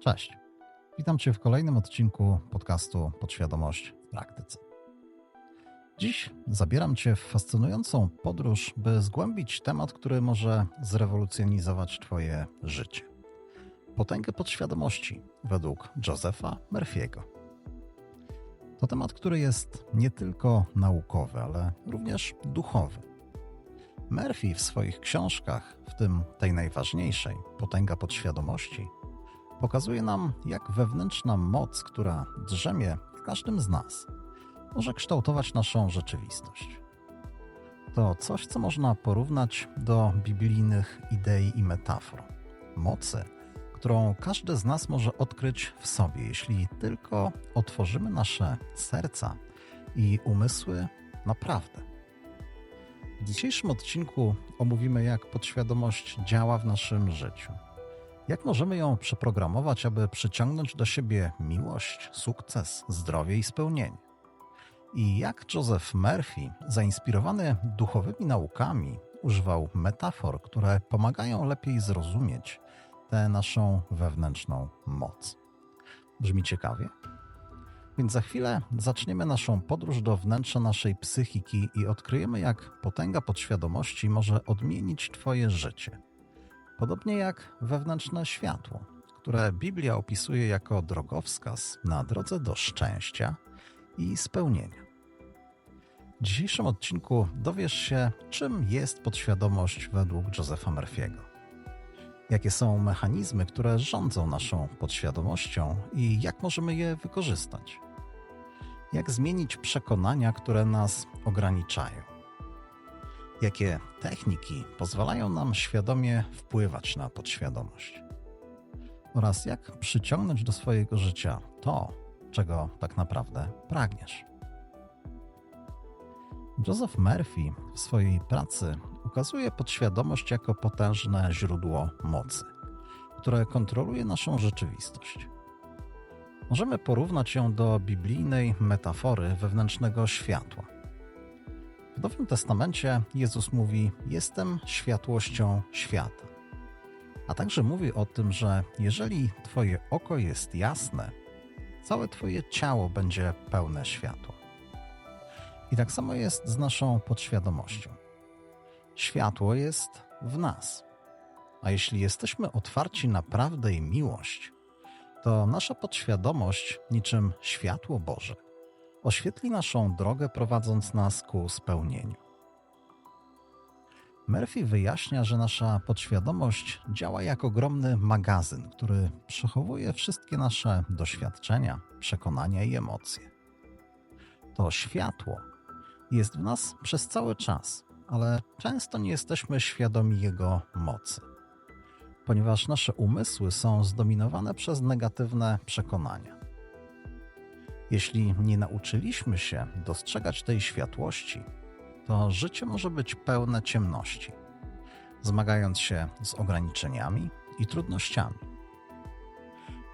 Cześć. Witam Cię w kolejnym odcinku podcastu Podświadomość w praktyce. Dziś zabieram Cię w fascynującą podróż, by zgłębić temat, który może zrewolucjonizować Twoje życie. Potęgę podświadomości według Josepha Murphy'ego. To temat, który jest nie tylko naukowy, ale również duchowy. Murphy w swoich książkach, w tym tej najważniejszej, Potęga podświadomości, pokazuje nam, jak wewnętrzna moc, która drzemie w każdym z nas, może kształtować naszą rzeczywistość. To coś, co można porównać do biblijnych idei i metafor. Mocy, którą każdy z nas może odkryć w sobie, jeśli tylko otworzymy nasze serca i umysły naprawdę. W dzisiejszym odcinku omówimy, jak podświadomość działa w naszym życiu. Jak możemy ją przeprogramować, aby przyciągnąć do siebie miłość, sukces, zdrowie i spełnienie? I jak Joseph Murphy, zainspirowany duchowymi naukami, używał metafor, które pomagają lepiej zrozumieć tę naszą wewnętrzną moc. Brzmi ciekawie? Więc za chwilę zaczniemy naszą podróż do wnętrza naszej psychiki i odkryjemy, jak potęga podświadomości może odmienić Twoje życie. Podobnie jak wewnętrzne światło, które Biblia opisuje jako drogowskaz na drodze do szczęścia i spełnienia. W dzisiejszym odcinku dowiesz się, czym jest podświadomość według Josepha Murphy'ego. Jakie są mechanizmy, które rządzą naszą podświadomością i jak możemy je wykorzystać? Jak zmienić przekonania, które nas ograniczają? Jakie techniki pozwalają nam świadomie wpływać na podświadomość? Oraz jak przyciągnąć do swojego życia to, czego tak naprawdę pragniesz? Joseph Murphy w swojej pracy ukazuje podświadomość jako potężne źródło mocy, które kontroluje naszą rzeczywistość. Możemy porównać ją do biblijnej metafory wewnętrznego światła. W Nowym Testamencie Jezus mówi: Jestem światłością świata. A także mówi o tym, że jeżeli Twoje oko jest jasne, całe Twoje ciało będzie pełne światła. I tak samo jest z naszą podświadomością. Światło jest w nas. A jeśli jesteśmy otwarci na prawdę i miłość, to nasza podświadomość, niczym światło Boże, oświetli naszą drogę, prowadząc nas ku spełnieniu. Murphy wyjaśnia, że nasza podświadomość działa jak ogromny magazyn, który przechowuje wszystkie nasze doświadczenia, przekonania i emocje. To światło jest w nas przez cały czas, ale często nie jesteśmy świadomi jego mocy, ponieważ nasze umysły są zdominowane przez negatywne przekonania. Jeśli nie nauczyliśmy się dostrzegać tej światłości, to życie może być pełne ciemności, zmagając się z ograniczeniami i trudnościami.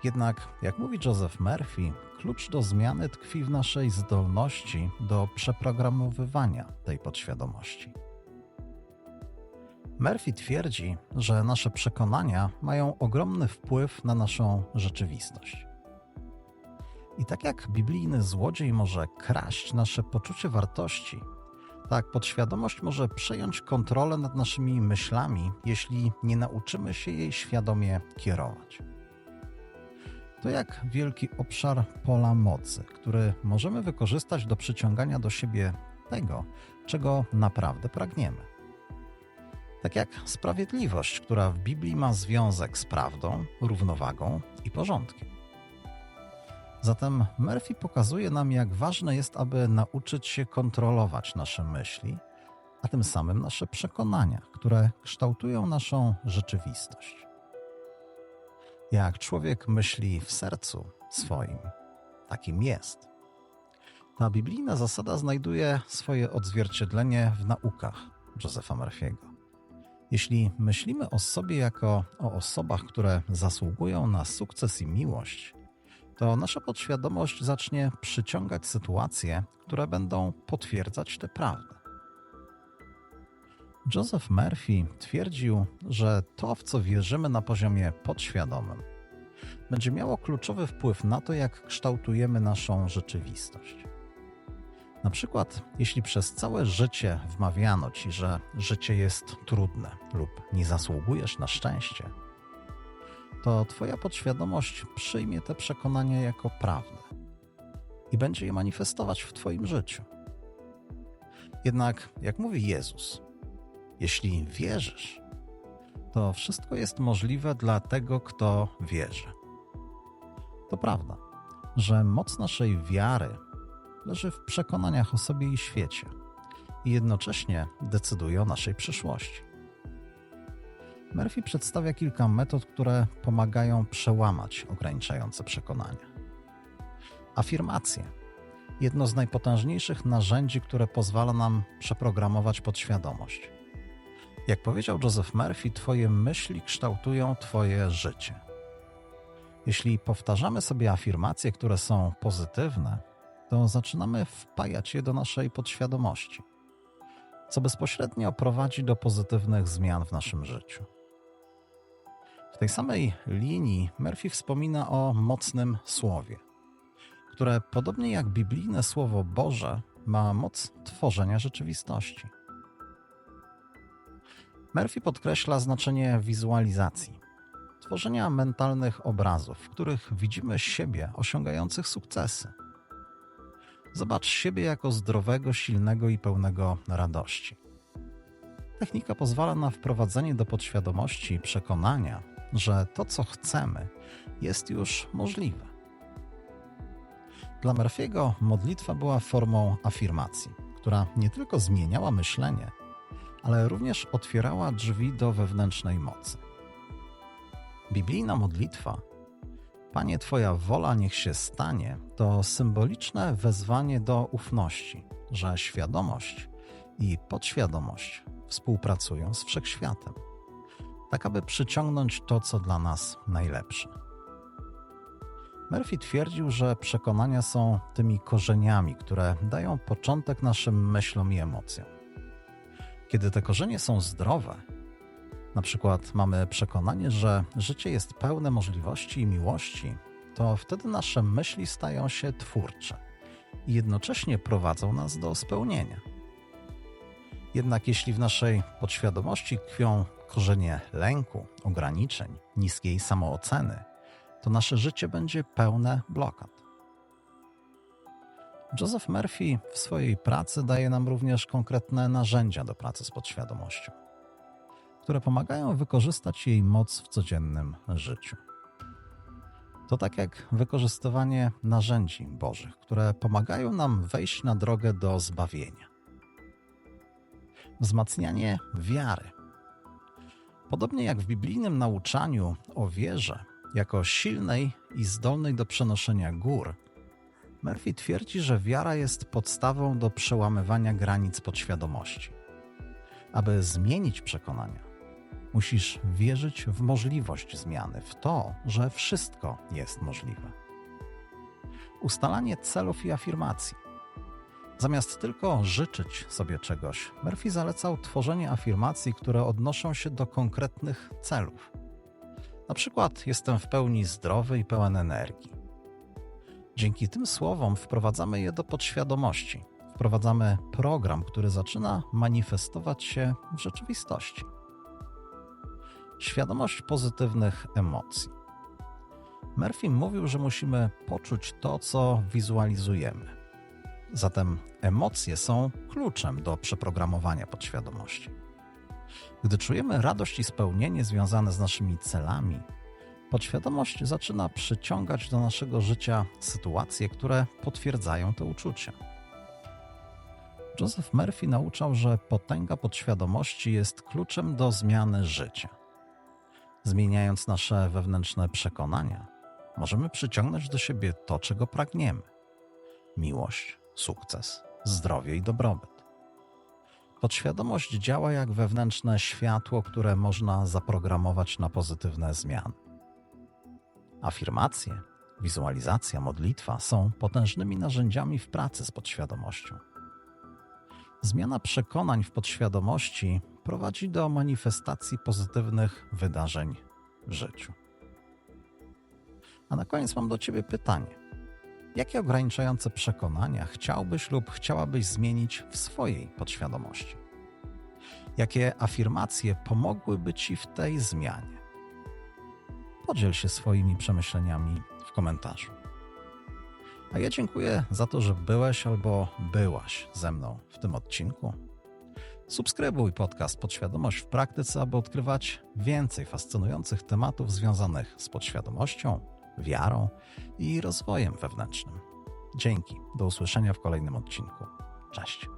Jednak, jak mówi Joseph Murphy, klucz do zmiany tkwi w naszej zdolności do przeprogramowywania tej podświadomości. Murphy twierdzi, że nasze przekonania mają ogromny wpływ na naszą rzeczywistość. I tak jak biblijny złodziej może kraść nasze poczucie wartości, tak podświadomość może przejąć kontrolę nad naszymi myślami, jeśli nie nauczymy się jej świadomie kierować. To jak wielki obszar pola mocy, który możemy wykorzystać do przyciągania do siebie tego, czego naprawdę pragniemy. Tak jak sprawiedliwość, która w Biblii ma związek z prawdą, równowagą i porządkiem. Zatem Murphy pokazuje nam, jak ważne jest, aby nauczyć się kontrolować nasze myśli, a tym samym nasze przekonania, które kształtują naszą rzeczywistość. Jak człowiek myśli w sercu swoim, takim jest. Ta biblijna zasada znajduje swoje odzwierciedlenie w naukach Josepha Murphy'ego. Jeśli myślimy o sobie jako o osobach, które zasługują na sukces i miłość, to nasza podświadomość zacznie przyciągać sytuacje, które będą potwierdzać tę prawdę. Joseph Murphy twierdził, że to, w co wierzymy na poziomie podświadomym, będzie miało kluczowy wpływ na to, jak kształtujemy naszą rzeczywistość. Na przykład, jeśli przez całe życie wmawiano ci, że życie jest trudne lub nie zasługujesz na szczęście, to Twoja podświadomość przyjmie te przekonania jako prawne i będzie je manifestować w Twoim życiu. Jednak, jak mówi Jezus, jeśli wierzysz, to wszystko jest możliwe dla tego, kto wierzy. To prawda, że moc naszej wiary leży w przekonaniach o sobie i świecie i jednocześnie decyduje o naszej przyszłości. Murphy przedstawia kilka metod, które pomagają przełamać ograniczające przekonania. Afirmacje jedno z najpotężniejszych narzędzi, które pozwala nam przeprogramować podświadomość. Jak powiedział Joseph Murphy, Twoje myśli kształtują Twoje życie. Jeśli powtarzamy sobie afirmacje, które są pozytywne, to zaczynamy wpajać je do naszej podświadomości, co bezpośrednio prowadzi do pozytywnych zmian w naszym życiu. W tej samej linii Murphy wspomina o mocnym słowie, które podobnie jak biblijne Słowo Boże ma moc tworzenia rzeczywistości. Murphy podkreśla znaczenie wizualizacji, tworzenia mentalnych obrazów, w których widzimy siebie osiągających sukcesy. Zobacz siebie jako zdrowego, silnego i pełnego radości. Technika pozwala na wprowadzenie do podświadomości przekonania, że to, co chcemy, jest już możliwe. Dla Murphy'ego modlitwa była formą afirmacji, która nie tylko zmieniała myślenie, ale również otwierała drzwi do wewnętrznej mocy. Biblijna modlitwa Panie, Twoja wola niech się stanie to symboliczne wezwanie do ufności, że świadomość i podświadomość współpracują z wszechświatem, tak aby przyciągnąć to, co dla nas najlepsze. Murphy twierdził, że przekonania są tymi korzeniami, które dają początek naszym myślom i emocjom. Kiedy te korzenie są zdrowe, na przykład mamy przekonanie, że życie jest pełne możliwości i miłości, to wtedy nasze myśli stają się twórcze i jednocześnie prowadzą nas do spełnienia. Jednak jeśli w naszej podświadomości tkwią korzenie lęku, ograniczeń, niskiej samooceny, to nasze życie będzie pełne blokad. Joseph Murphy w swojej pracy daje nam również konkretne narzędzia do pracy z podświadomością, które pomagają wykorzystać jej moc w codziennym życiu. To tak jak wykorzystywanie narzędzi Bożych, które pomagają nam wejść na drogę do zbawienia. Wzmacnianie wiary. Podobnie jak w biblijnym nauczaniu o wierze, jako silnej i zdolnej do przenoszenia gór, Murphy twierdzi, że wiara jest podstawą do przełamywania granic podświadomości. Aby zmienić przekonania, musisz wierzyć w możliwość zmiany, w to, że wszystko jest możliwe. Ustalanie celów i afirmacji. Zamiast tylko życzyć sobie czegoś, Murphy zalecał tworzenie afirmacji, które odnoszą się do konkretnych celów. Na przykład jestem w pełni zdrowy i pełen energii. Dzięki tym słowom wprowadzamy je do podświadomości. Wprowadzamy program, który zaczyna manifestować się w rzeczywistości. Świadomość pozytywnych emocji. Murphy mówił, że musimy poczuć to, co wizualizujemy. Zatem emocje są kluczem do przeprogramowania podświadomości. Gdy czujemy radość i spełnienie związane z naszymi celami, podświadomość zaczyna przyciągać do naszego życia sytuacje, które potwierdzają te uczucia. Joseph Murphy nauczał, że potęga podświadomości jest kluczem do zmiany życia. Zmieniając nasze wewnętrzne przekonania, możemy przyciągnąć do siebie to, czego pragniemy: miłość, sukces, zdrowie i dobrobyt. Podświadomość działa jak wewnętrzne światło, które można zaprogramować na pozytywne zmiany. Afirmacje, wizualizacja, modlitwa są potężnymi narzędziami w pracy z podświadomością. Zmiana przekonań w podświadomości prowadzi do manifestacji pozytywnych wydarzeń w życiu. A na koniec mam do Ciebie pytanie. Jakie ograniczające przekonania chciałbyś lub chciałabyś zmienić w swojej podświadomości? Jakie afirmacje pomogłyby Ci w tej zmianie? Podziel się swoimi przemyśleniami w komentarzu. A ja dziękuję za to, że byłeś albo byłaś ze mną w tym odcinku. Subskrybuj podcast Podświadomość w praktyce, aby odkrywać więcej fascynujących tematów związanych z podświadomością, wiarą i rozwojem wewnętrznym. Dzięki. Do usłyszenia w kolejnym odcinku. Cześć.